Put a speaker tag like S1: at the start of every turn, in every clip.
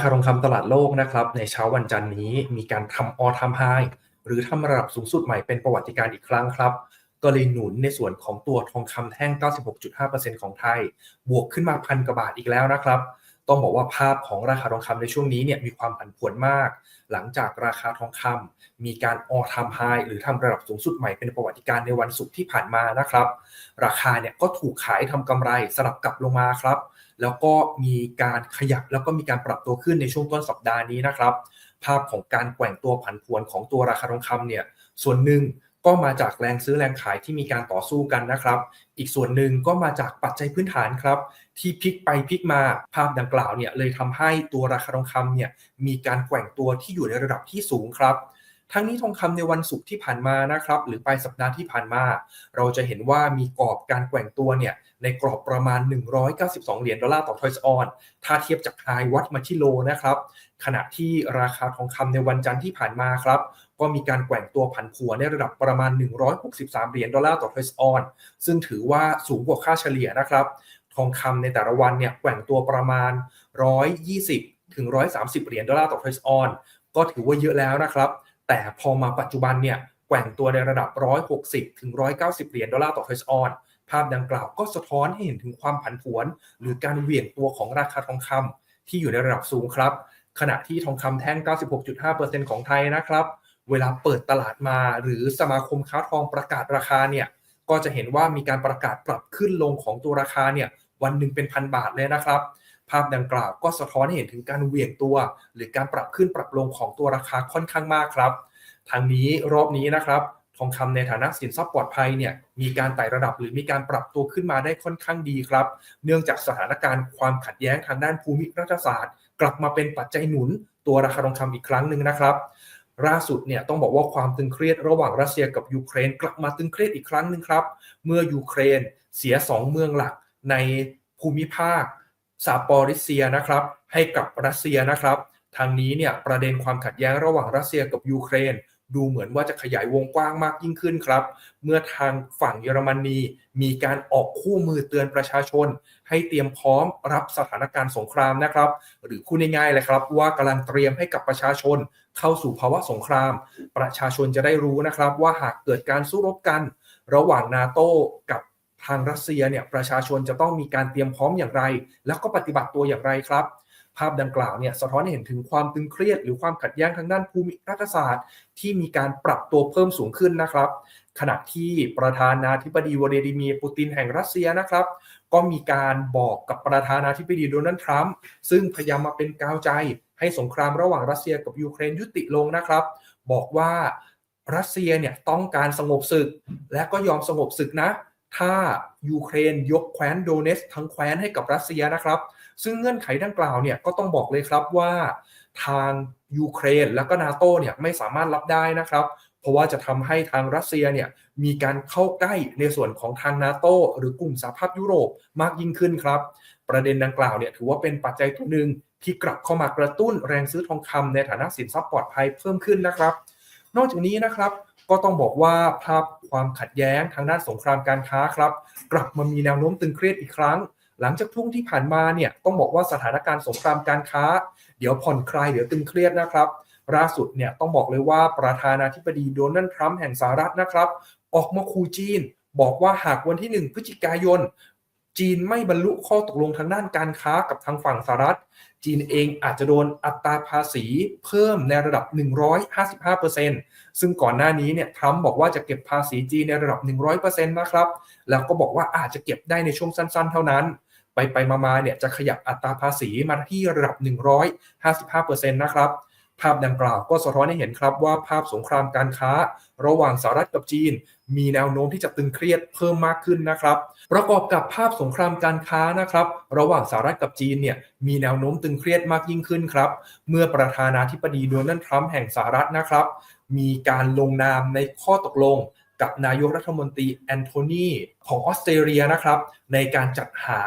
S1: ราคาทองคำตลาดโลกนะครับในเช้าวันจันทร์นี้มีการทำออทามไฮหรือทำระดับสูงสุดใหม่เป็นประวัติการณ์อีกครั้งครับก็เลยหนุนในส่วนของตัวทองคำแท่ง 96.5%ของไทย บวกขึ้นมาพันกว่าบาทอีกแล้วนะครับต้องบอกว่าภาพของราคาทองคำในช่วงนี้เนี่ยมีความผันผวนมาก หลังจากราคาทองคำมีการออทามไฮหรือทำระดับสูงสุดใหม่เป็นประวัติการณ์ในวันศุกร์ที่ผ่านมานะครับ ราคาเนี่ยก็ถูกขายทำกำไรสลับกลับลงมาครับ แล้วก็มีการขยับแล้วก็มีการปรับตัวขึ้นในช่วงต้นสัปดาห์นี้นะครับ ภาพของการแกว่งตัวผันผวนของตัวราคาทองคำเนี่ยส่วนหนึ่งก็มาจากแรงซื้อแรงขายที่มีการต่อสู้กันนะครับ อีกส่วนหนึ่งก็มาจากปัจจัยพื้นฐานครับ ที่พลิกไปพลิกมาภาพดังกล่าวเนี่ยเลยทำให้ตัวราคาทองคำเนี่ยมีการแกว่งตัวที่อยู่ในระดับที่สูงครับ ทั้งนี้ทองคำในวันศุกร์ที่ผ่านมานะครับ หรือปลายสัปดาห์ที่ผ่านมา เราจะเห็นว่ามีกรอบการแกว่งตัวเนี่ย ในกรอบประมาณ 192 เหรียญดอลลาร์ต่อทอยส์ออน ถ้าเทียบจากไฮวัดมาที่โลนะครับ ขณะที่ราคาทองคำในวันจันทร์ที่ผ่านมาครับ ก็มีการแกว่งตัวผันผวนในระดับประมาณ 163 เหรียญดอลลาร์ต่อทอยส์ออน ซึ่งถือว่าสูงกว่าค่าเฉลี่ยนะครับ ทองคำในแต่ละวันเนี่ยแกว่งตัวประมาณ 120 ถึง 130 เหรียญดอลลาร์ต่อทอยส์ออน ก็ถือว่าเยอะแล้วนะครับ แต่พอมาปัจจุบันเนี่ยแกว่งตัวในระดับ 160 ถึง 190 เหรียญดอลลาร์ต่อทอยส์ออน ภาพดังกล่าวก็สะท้อนให้เห็นถึงความผันผวน หรือการเหวี่ยงตัวของราคาทองคำที่อยู่ในระดับสูงครับ ขณะที่ทองคำแท่ง 96.5%ของไทยนะครับ เวลาเปิดตลาดมา หรือสมาคมค้าทองประกาศราคาเนี่ยก็จะเห็นว่ามีการประกาศปรับขึ้นลงของตัวราคาเนี่ยวันหนึ่งเป็นพันบาทเลยนะครับ ภาพดังกล่าวก็สะท้อนให้เห็นถึงการเหวี่ยงตัว หรือการปรับขึ้นปรับลงของตัวราคาค่อนข้างมากครับทางนี้รอบนี้นะครับ ทองคำในฐานะสินทรัพย์ปลอดภัยเนี่ยมีการไต่ระดับหรือมีการปรับตัวขึ้นมาได้ค่อนข้างดีครับ เนื่องจากสถานการณ์ความขัดแย้งทางด้านภูมิรัฐศาสตร์ กลับมาเป็นปัจจัยหนุนตัวราคาทองคำอีกครั้งหนึ่งนะครับล่าสุดเนี่ยต้องบอกว่าความตึงเครียดระหว่างรัสเซียกับยูเครนกลับมาตึงเครียดอีกครั้งหนึ่งครับ เมื่อยูเครนเสีย 2 เมืองหลักในภูมิภาคซาปอริเซียนะครับ ให้กับรัสเซียนะครับ ทางนี้เนี่ยประเด็นความขัดแย้งระหว่างรัสเซียกับยูเครน ดูเหมือนว่าจะขยายวงกว้างมากยิ่งขึ้นครับ เมื่อทางฝั่งเยอรมนีมีการออกคู่มือเตือนประชาชน ให้เตรียมพร้อมรับสถานการณ์สงครามนะครับ หรือพูดง่ายๆเลยครับ ว่ากำลังเตรียมให้กับประชาชน เข้าสู่ภาวะสงคราม ประชาชนจะได้รู้นะครับ ว่าหากเกิดการสู้รบกัน ระหว่างนาโต้กับทางรัสเซียเนี่ยประชาชนจะต้องมีการเตรียมพร้อมอย่างไร แล้วก็ปฏิบัติตัวอย่างไรครับ ภาพดังกล่าวเนี่ยสะท้อนให้เห็นถึงความตึงเครียด หรือความขัดแย้งทางด้านภูมิรัฐศาสตร์ ที่มีการปรับตัวเพิ่มสูงขึ้นนะครับ ขณะที่ประธานาธิบดีวลาดิเมียร์ปูตินแห่งรัสเซียนะครับ ก็มีการบอกกับประธานาธิบดีโดนัลด์ทรัมป์ซึ่งพยายามมาเป็นกาวใจให้สงครามระหว่างรัสเซียกับยูเครนยุติลงนะครับ บอกว่ารัสเซียเนี่ยต้องการสงบศึก และก็ยอมสงบศึกนะ ถ้ายูเครนยกแคว้นโดเนสทั้งแคว้นให้กับรัสเซียนะครับ ซึ่งเงื่อนไขดังกล่าวเนี่ยก็ต้องบอกเลยครับว่าทางยูเครนและก็นาโตเนี่ยไม่สามารถรับได้นะครับ เพราะว่าจะทำให้ทางรัสเซียเนี่ยมีการเข้าใกล้ในส่วนของทางนาโตหรือกลุ่มสหภาพยุโรปมากยิ่งขึ้นครับ ประเด็นดังกล่าวเนี่ยถือว่าเป็นปัจจัยตัวหนึ่งที่กลับเข้ามากระตุ้นแรงซื้อทองคำในฐานะสินทรัพย์ปลอดภัยเพิ่มขึ้นนะครับ นอกจากนี้นะครับก็ต้องบอกว่าภาพความขัดแย้งทางด้านสงครามการค้าครับ กลับมามีแนวโน้มตึงเครียดอีกครั้ง หลังจากทุ่งที่ผ่านมาเนี่ยต้องบอกว่าสถานการณ์สงครามการค้า เดี๋ยวผ่อนคลายเดี๋ยวตึงเครียดนะครับล่าสุดเนี่ยต้องบอกเลยว่าประธานาธิบดีโดนัลด์ทรัมป์แห่งสหรัฐนะครับ ออกมาคูจีน บอกว่าหากวันที่ 1 พฤศจิกายน จีนไม่บรรลุข้อตกลงทางด้านการค้ากับทางฝั่งสหรัฐ จีนเองอาจจะโดนอัตราภาษีเพิ่มในระดับ 155%ซึ่งก่อนหน้านี้เนี่ยทรัมป์บอกว่าจะเก็บภาษีจีนในระดับ 100%นะครับแล้วก็บอกว่าอาจจะเก็บได้ในช่วงสั้น ๆ เท่านั้น ไปไปมาๆเนี่ยจะขยับอัตราภาษีมาที่ระดับ 155%นะครับภาพดังกล่าวก็สะท้อนให้เห็นครับว่าภาพสงครามการค้า ระหว่างสหรัฐกับจีน มีแนวโน้มที่จะตึงเครียดเพิ่มมากขึ้นนะครับ ประกอบกับภาพสงครามการค้านะครับ ระหว่างสหรัฐกับจีนเนี่ยมีแนวโน้มตึงเครียดมากยิ่งขึ้นครับ เมื่อประธานาธิบดีโดนัลด์ทรัมป์แห่งสหรัฐนะครับ มีการลงนามในข้อตกลงกับนายกรัฐมนตรีแอนโทนีของออสเตรเลียนะครับ ในการจัดหา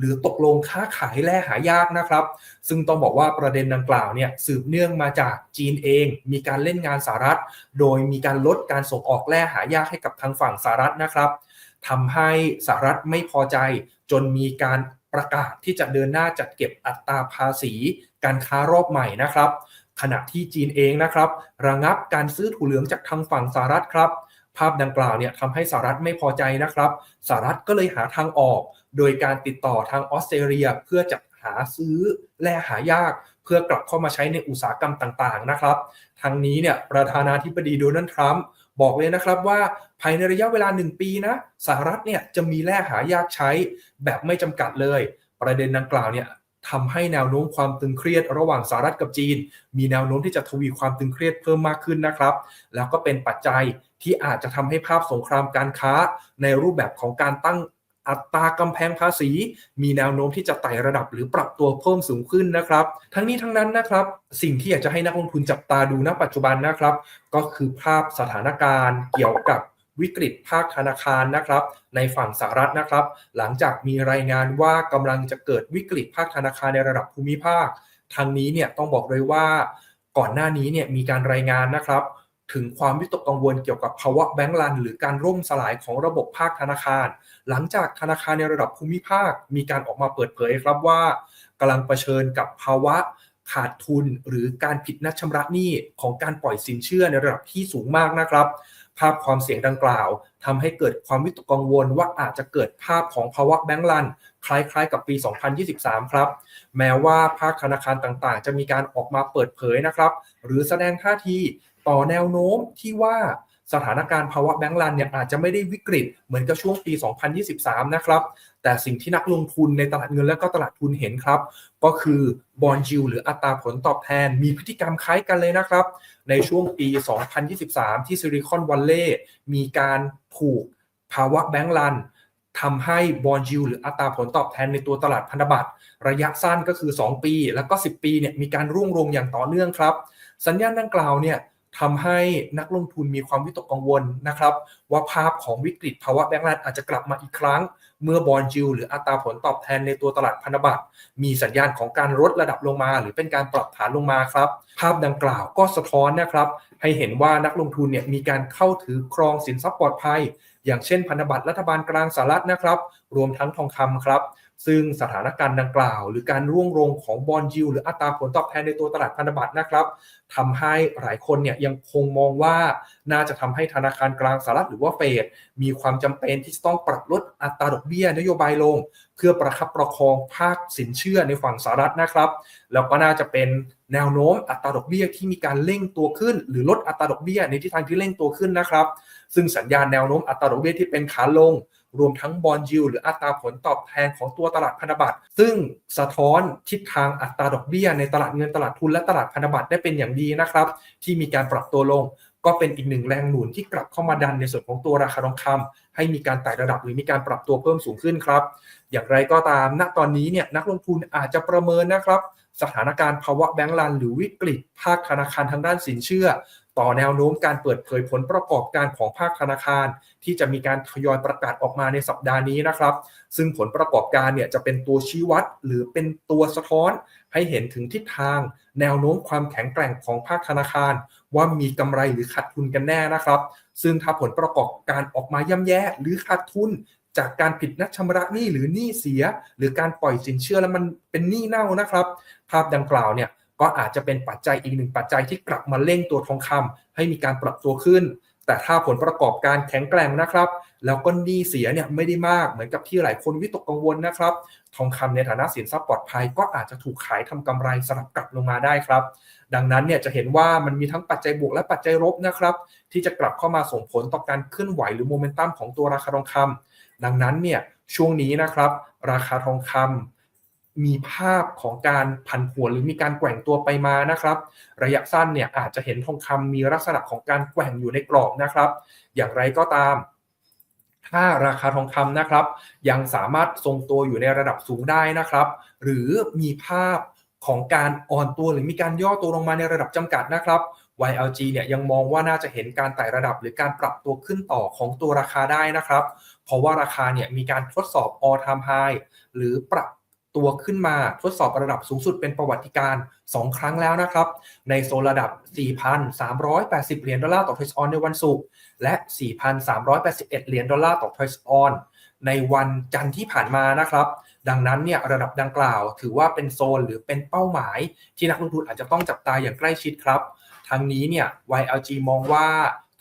S1: หรือตกลงค้าขายแร่หายากนะครับ ซึ่งต้องบอกว่าประเด็นดังกล่าวเนี่ยสืบเนื่องมาจากจีนเอง มีการเล่นงานสหรัฐ โดยมีการลดการส่งออกแร่หายากให้กับทางฝั่งสหรัฐนะครับทำให้สหรัฐไม่พอใจจนมีการประกาศที่จะเดินหน้าจัดเก็บอัตราภาษีการค้ารอบใหม่นะครับ ขณะที่จีนเองนะครับ ระงับการซื้อถั่วเหลืองจากทางฝั่งสหรัฐครับ ภาพดังกล่าวเนี่ยทำให้สหรัฐไม่พอใจนะครับสหรัฐก็เลยหาทางออก โดยการติดต่อทางออสเตรเลียเพื่อจะหาซื้อแร่หายากเพื่อกลับเข้ามาใช้ในอุตสาหกรรมต่างๆนะครับทางนี้เนี่ยประธานาธิบดีโดนัลด์ทรัมป์บอกเลยนะครับว่าภายในระยะเวลา 1 ปีนะสหรัฐเนี่ยจะมีแร่หายากใช้แบบไม่จำกัดเลย ประเด็นดังกล่าวเนี่ยทำให้แนวโน้มความตึงเครียดระหว่างสหรัฐกับจีน มีแนวโน้มที่จะทวีความตึงเครียดเพิ่มมากขึ้นนะครับ แล้วก็เป็นปัจจัยที่อาจจะทำให้ภาพสงครามการค้าในรูปแบบของการตั้ง อัตรากำแพงภาษี มีแนวโน้มที่จะไต่ระดับหรือปรับตัวเพิ่มสูงขึ้นนะครับ ทั้งนี้ทั้งนั้นนะครับ สิ่งที่อยากจะให้นักลงทุนจับตาดูณปัจจุบันนะครับ ก็คือภาพสถานการณ์เกี่ยวกับวิกฤตภาคธนาคารนะครับ ในฝั่งสหรัฐนะครับ หลังจากมีรายงานว่ากำลังจะเกิดวิกฤตภาคธนาคารในระดับภูมิภาคทางนี้เนี่ยต้องบอกเลยว่าก่อนหน้านี้เนี่ยมีการรายงานนะครับ ถึงความวิตกกังวลเกี่ยวกับภาวะแบงก์รัน หรือการร่มสลายของระบบภาคธนาคาร หลังจากธนาคารในระดับภูมิภาค มีการออกมาเปิดเผยครับว่ากำลังเผชิญกับภาวะขาดทุนหรือการผิดนัดชำระหนี้ของการปล่อยสินเชื่อในระดับที่สูงมากนะครับ ภาพความเสี่ยงดังกล่าวทำให้เกิดความวิตกกังวลว่าอาจจะเกิดภาพของภาวะแบงก์รัน คล้ายๆ กับปี 2023 ครับ แม้ว่าภาคธนาคารต่างๆ จะมีการออกมาเปิดเผยนะครับ หรือแสดงท่าที ต่อแนวโน้มที่ว่าสถานการณ์ภาวะแบงก์รันเนี่ยอาจจะไม่ได้วิกฤตเหมือนกับช่วงปี 2023 นะครับ แต่สิ่งที่นักลงทุนในตลาดเงินและก็ตลาดทุนเห็นครับ ก็คือบอลจิวหรืออัตราผลตอบแทนมีพฤติกรรมคล้ายกันเลยนะครับ ในช่วงปี 2023 ที่ซิลิคอนวัลเลย์มีการถูกภาวะแบงก์รันทำให้บอลจิวหรืออัตราผลตอบแทนในตัวตลาดพันธบัตรระยะสั้นก็คือ 2 ปี แล้วก็ 10 ปีเนี่ยมีการร่วงลงอย่างต่อเนื่องครับ สัญญาณดังกล่าวเนี่ย ทำให้นักลงทุนมีความวิตกกังวลนะครับ ว่าภาพของวิกฤตภาวะแบงก์รันอาจจะกลับมาอีกครั้ง เมื่อบอลจิวหรืออัตราผลตอบแทนในตัวตลาดพันธบัตรมีสัญญาณของการลดระดับลงมา หรือเป็นการปรับฐานลงมาครับ ภาพดังกล่าวก็สะท้อนนะครับ ให้เห็นว่านักลงทุนเนี่ยมีการเข้าถือครองสินทรัพย์ปลอดภัย อย่างเช่นพันธบัตรรัฐบาลกลางสหรัฐนะครับ รวมทั้งทองคำครับ ซึ่งสถานการณ์ดังกล่าว หรือการร่วงลงของบอลยิวหรืออัตราผลตอบแทนในตัวตลาดพันธบัตรนะครับทำให้หลายคนเนี่ยยังคงมองว่าน่าจะทำให้ธนาคารกลางสหรัฐหรือว่าเฟดมีความจำเป็นที่จะต้องปรับลดอัตราดอกเบี้ยนโยบายลง เพื่อประคับประคองภาคสินเชื่อในฝั่งสหรัฐนะครับแล้วก็น่าจะเป็นแนวโน้มอัตราดอกเบี้ยที่มีการเร่งตัวขึ้น หรือลดอัตราดอกเบี้ยในทิศทางที่เร่งตัวขึ้นนะครับ ซึ่งสัญญาณแนวโน้มอัตราดอกเบี้ยที่เป็นขาลง รวมทั้งบอลยิวหรืออัตราผลตอบแทนของตัวตลาดพันธบัตร ซึ่งสะท้อนทิศทางอัตราดอกเบี้ยในตลาดเงินตลาดทุนและตลาดพันธบัตรได้เป็นอย่างดีนะครับ ที่มีการปรับตัวลง ก็เป็นอีกหนึ่งแรงหนุนที่กลับเข้ามาดันในส่วนของตัวราคาทองคำให้มีการไต่ระดับหรือมีการปรับตัวเพิ่มสูงขึ้นครับ อย่างไรก็ตามณตอนนี้เนี่ยนักลงทุนอาจจะประเมินนะครับ สถานการณ์ภาวะแบงก์รัน หรือวิกฤตภาคธนาคารทางด้านสินเชื่อ ต่อแนวโน้มการเปิดเผยผลประกอบการของภาคธนาคาร ที่จะมีการทยอยประกาศออกมาในสัปดาห์นี้นะครับ ซึ่งผลประกอบการเนี่ยจะเป็นตัวชี้วัด หรือเป็นตัวสะท้อน ให้เห็นถึงทิศทาง แนวโน้มความแข็งแกร่งของภาคธนาคาร ว่ามีกำไรหรือขาดทุนกันแน่นะครับ ซึ่งถ้าผลประกอบการออกมาย่ำแย่หรือขาดทุนจากการผิดนัดชำระหนี้หรือหนี้เสีย หรือการปล่อยสินเชื่อแล้วมันเป็นหนี้เน่านะครับ ภาพดังกล่าวเนี่ย ก็อาจจะเป็นปัจจัยอีกหนึ่งปัจจัยที่กลับมาเร่งตัวทองคำให้มีการปรับตัวขึ้น แต่ถ้าผลประกอบการแข็งแกร่งนะครับ แล้วก็หนี้เสียเนี่ยไม่ได้มากเหมือนกับที่หลายคนวิตกกังวลนะครับ ทองคำในฐานะสินทรัพย์ปลอดภัย ก็อาจจะถูกขายทำกำไรสลับกลับลงมาได้ครับ ดังนั้นเนี่ยจะเห็นว่ามันมีทั้งปัจจัยบวกและปัจจัยลบนะครับ ที่จะกลับเข้ามาส่งผลต่อการเคลื่อนไหวหรือโมเมนตัมของตัวราคาทองคำดังนั้นเนี่ยช่วงนี้นะครับ ราคาทองคำ มีภาพของการผันผวนหรือมีการแกว่งตัวไปมานะครับ ระยะสั้นเนี่ยอาจจะเห็นทองคำมีลักษณะของการแกว่งอยู่ในกรอบนะครับ อย่างไรก็ตาม ถ้าราคาทองคำนะครับ ยังสามารถทรงตัวอยู่ในระดับสูงได้นะครับ หรือมีภาพของการอ่อนตัวหรือมีการย่อตัวลงมาในระดับจำกัดนะครับ YLG เนี่ยยังมองว่าน่าจะเห็นการไต่ระดับหรือการปรับตัวขึ้นต่อของตัวราคาได้นะครับ เพราะว่าราคาเนี่ยมีการทดสอบ all time high หรือปรับ ตัวขึ้นมาทดสอบระดับสูงสุดเป็นประวัติการ 2 ครั้งแล้วนะครับ ในโซนระดับ 4,380 เหรียญดอลลาร์ต่อทรซออนในวันศุกร์และ 4,381 เหรียญดอลลาร์ต่อทรซออนในวันจันทร์ที่ผ่านมานะครับ ดังนั้นเนี่ยระดับดังกล่าว ถือว่าเป็นโซนหรือเป็นเป้าหมาย ที่นักลงทุนอาจจะต้องจับตาอย่างใกล้ชิดครับทางนี้เนี่ย YLG มองว่า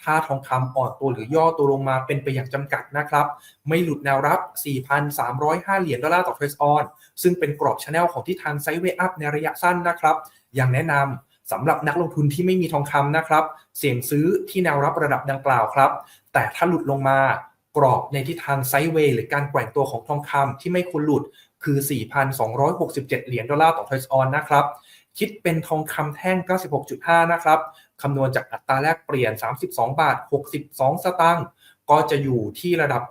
S1: ถ้าทองคำอ่อนตัวหรือย่อตัวลงมาเป็นไปอย่างจำกัดนะครับ ไม่หลุดแนวรับ 4,305 เหรียญดอลลาร์ต่อเทรซออน ซึ่งเป็นกรอบชแนลของที่ทางไซด์เวย์อัพในระยะสั้นนะครับยังแนะนำสำหรับนักลงทุนที่ไม่มีทองคำนะครับ เสี่ยงซื้อที่แนวรับระดับดังกล่าวครับ แต่ถ้าหลุดลงมากรอบในทิศทางไซด์เวย์หรือการแกว่งตัวของทองคำที่ไม่ควรหลุดคือ 4,267 เหรียญดอลลาร์ต่อเทรซออนนะครับ คิดเป็นทองคำแท่ง 96.5 นะครับ คำนวณจากอัตราแลกเปลี่ยน 32 บาท 62 สตางค์ก็จะอยู่ที่ระดับ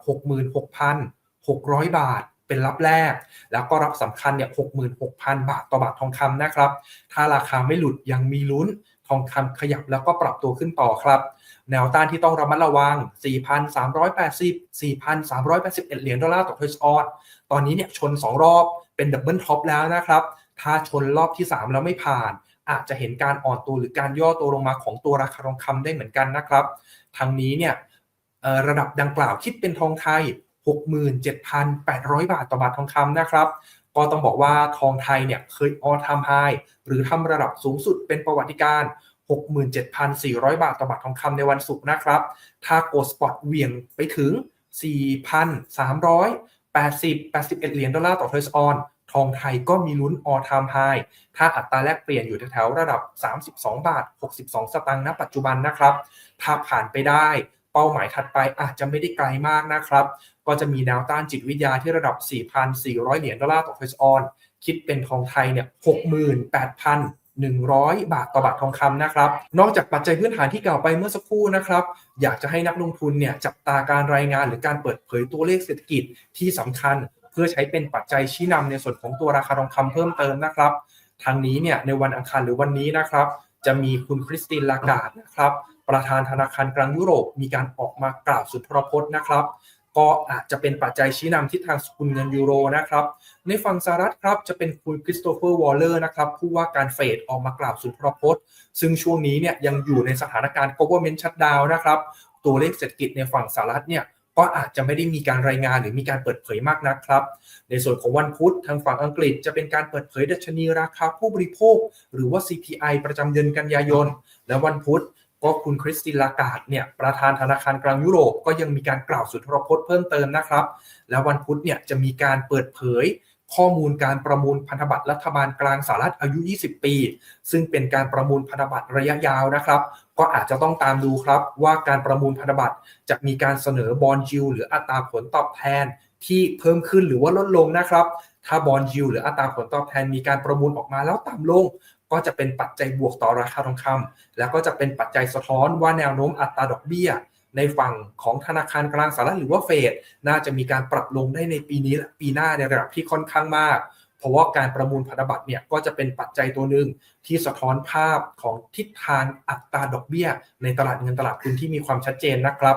S1: 66,600 บาทเป็นรับแรก แล้วก็รับสำคัญเนี่ย66,000 บาทต่อบาททองคำนะครับ ถ้าราคาไม่หลุดยังมีลุ้นทองคำขยับแล้วก็ปรับตัวขึ้นต่อครับ แนวต้านที่ต้องระมัดระวัง 4,380 4,381 เหรียญดอลลาร์ต่อเทรซออนตอนนี้เนี่ยชน 2 รอบเป็นดับเบิลท็อปแล้วนะครับ ถ้าชนรอบที่ 3 แล้วไม่ผ่าน อาจจะเห็นการอ่อนตัวหรือการย่อตัวลงมาของตัวราคาทองคำได้เหมือนกันนะครับ ทางนี้เนี่ยระดับดังกล่าวคิดเป็นทองไทย 67,800 บาทต่อบาททองคำนะครับ ก็ต้องบอกว่าทองไทยเนี่ยเคยออทามไฮหรือทำระดับสูงสุดเป็นประวัติการ 67,400 บาทต่อบาททองคำในวันศุกร์นะครับ ถ้าโกลสปอตเหวี่ยงไปถึง 4,380 81 เหรียญดอลลาร์ต่อเทรซออน ทองไทยก็มีลุ้นออทามไฮถ้าอัตราแลกเปลี่ยนอยู่แถวๆระดับ 32 บาท 62 สตางค์ณปัจจุบันนะครับ ถ้าผ่านไปได้เป้าหมายถัดไปอาจจะไม่ได้ไกลมากนะครับ ก็จะมีแนวต้านจิตวิทยาที่ระดับ 4,400 เหรียญดอลลาร์ต่อเทรซออน คิดเป็นทองไทยเนี่ย68,000 100 บาทต่อบาททองคำนะครับ นอกจากปัจจัยพื้นฐานที่กล่าวไปเมื่อสักครู่นะครับ อยากจะให้นักลงทุนเนี่ยจับตาการรายงานหรือการเปิดเผยตัวเลขเศรษฐกิจที่สำคัญ พื่อใช้เป็นปัจจัยชี้นำในส่วนของตัวราคาทองคำเพิ่มเติมนะครับ ทางนี้เนี่ยในวันอังคารหรือวันนี้นะครับ จะมีคุณคริสตินลากาดนะครับ ประธานธนาคารกลางยุโรป มีการออกมากล่าวสุนทรพจน์นะครับ ก็อาจจะเป็นปัจจัยชี้นำทิศทางสกุลเงินยูโรนะครับ ในฝั่งสหรัฐครับจะเป็นคุณคริสโตเฟอร์วอลเลอร์นะครับผู้ว่าการเฟดออกมากล่าวสุนทรพจน์ ซึ่งช่วงนี้เนี่ยยังอยู่ในสถานการณ์ government shutdown นะครับ ตัวเลขเศรษฐกิจในฝั่งสหรัฐเนี่ย ก็อาจจะไม่ได้มีการรายงานหรือมีการเปิดเผยมากนักครับ ในส่วนของวันพุธทางฝั่งอังกฤษจะเป็นการเปิดเผยดัชนีราคาผู้บริโภค หรือว่า CPI ประจำเดือนกันยายน และวันพุธก็คุณคริสตินลากาดเนี่ยประธานธนาคารกลางยุโรปก็ยังมีการกล่าวสุนทรพจน์เพิ่มเติมนะครับ และวันพุธเนี่ยจะมีการเปิดเผย ข้อมูลการประมูลพันธบัตรรัฐบาลกลางสหรัฐอายุ 20 ปี ซึ่งเป็นการประมูลพันธบัตรระยะยาวนะครับ ก็อาจจะต้องตามดูครับว่าการประมูลพันธบัตรจะมีการเสนอบอลจิวหรืออัตราผลตอบแทนที่เพิ่มขึ้นหรือว่าลดลงนะครับ ถ้าบอลยิวหรืออัตราผลตอบแทนมีการประมูลออกมาแล้วต่ำลง ก็จะเป็นปัจจัยบวกต่อราคาทองคำแล้วก็จะเป็นปัจจัยสะท้อนว่าแนวโน้มอัตราดอกเบี้ย ในฝั่งของธนาคารกลางสหรัฐหรือว่าเฟดน่าจะมีการปรับลงได้ในปีนี้และปีหน้าในระดับที่ค่อนข้างมาก เพราะว่าการประมูลพันธบัตรเนี่ยก็จะเป็นปัจจัยตัวหนึ่งที่สะท้อนภาพของทิศทางอัตราดอกเบี้ย ในตลาดเงินตลาดทุนที่มีความชัดเจนนะครับ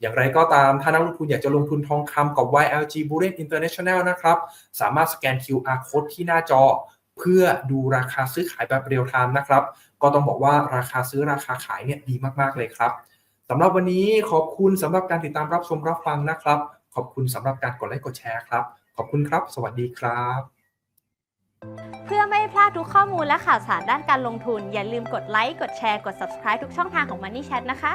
S1: อย่างไรก็ตามถ้านักลงทุนอยากจะลงทุนทองคำกับ YLG Bullion International นะครับสามารถสแกน QR code ที่หน้าจอเพื่อดูราคาซื้อขายแบบเรียลไทม์นะครับ ก็ต้องบอกว่าราคาซื้อราคาขายเนี่ยดีมาก ๆ เลยครับ สำหรับวันนี้ขอบคุณสำหรับการติดตามรับชมรับฟังนะครับ ขอบคุณสำหรับการกดไลค์กดแชร์ครับ ขอบคุณครับ สวัสดีครับ
S2: เพื่อไม่ให้พลาดทุกข้อมูลและข่าวสารด้านการลงทุน อย่าลืมกดไลค์กดแชร์กด subscribe ทุกช่องทางของ Money Chat นะคะ